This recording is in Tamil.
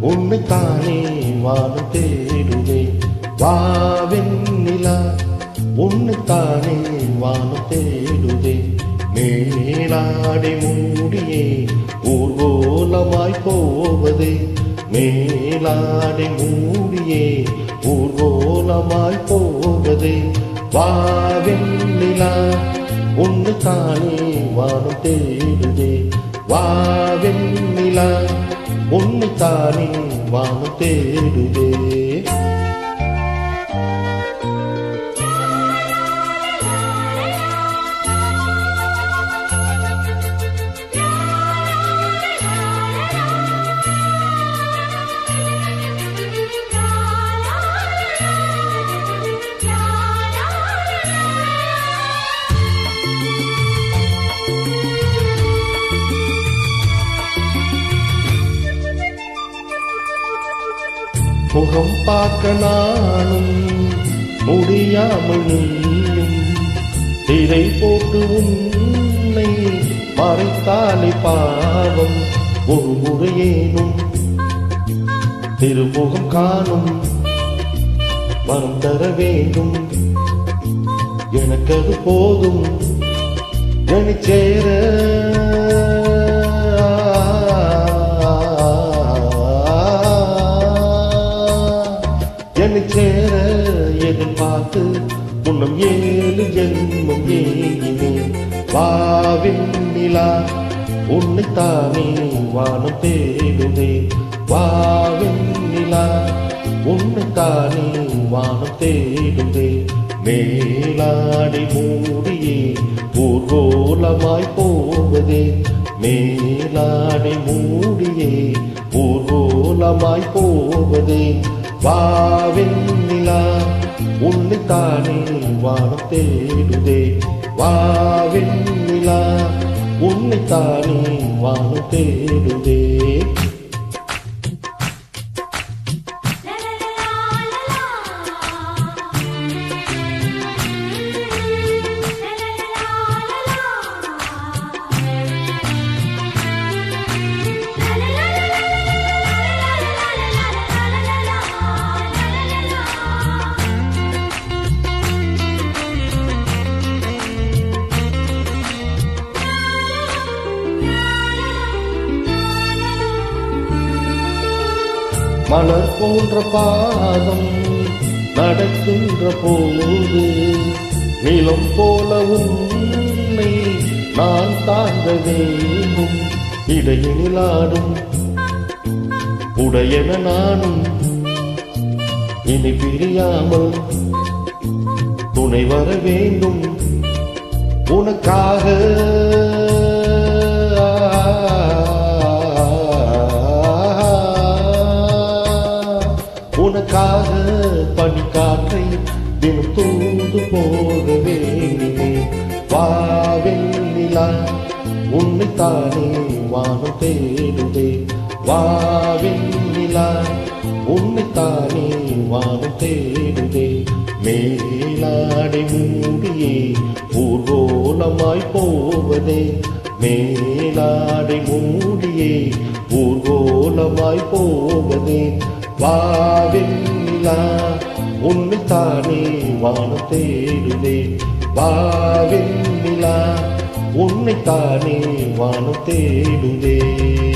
உன்னைத்தானே வானம் தேடுவே வாவின்னிலா உன்னைத்தானே வானம் தேடுவே மேலாடை மூடியே ஊர்வோலமாய் போவதே. மேலாடை மூடியே ஊர்வோலமாய் போவதே. வாவின்னிலா உன்னைத்தானே வானம் தேடுதே. வாவெண்ணிலா உன்னைத்தானே வானம் தேடுதே. முகம் பார்க்க நானும் முடியாமல் நீயும் திரை போட்டு உன்னை மறைத்தாலே பாவம் ஒரு முறையேனும் திருமுகம் காணும் மனம் தர வேண்டும். எனக்கு அது போதும் என்னை சேர எதிர்பார்த்து உன்னும் ஏழு ஜென்மம் ஏங்கினேன் வாவின் நிலா உன்னைத்தானே வானம் தேடுதே. வாவின் நிலா உன்னைத்தானே வானம் தேடுதே. மேலாடை மூடியே ஊர்கோலமாய் போவதே. மேலாடை மூடியே ஊர்கோலமாய் போவதே. வாவின் நிலா உன்னைத்தானே வானம் தேடுதே. வாவின் நிலா உன்னைத்தானே வானம் தேடுதே. மலர் போன்ற பாதம் நடக்கின்ற போது நிலம் போல உண்மை நான் தாங்க வேண்டும். இடையினில் உடையன நானும் இனி பிரியாமல் துணை வர வேண்டும். உனக்காக உனக்காக பனிக்காற்றை தினம் தூந்து போக வேண்டினேன் உன்னை தானே வானம் தேடுதே. வாவெல்லிலா உன்னை தானே வானம் தேடுதே. மேலாடை மூடியே ஊர்கோலமாய் போவதே. மேலாடை மூடியே ஊர்கோலமாய் போவதே. வாவில்லா வாவெண்ணிலா உன்னைத்தானே வானம் வாவில்லா உன்னை தானே வானம் தேடுவேன்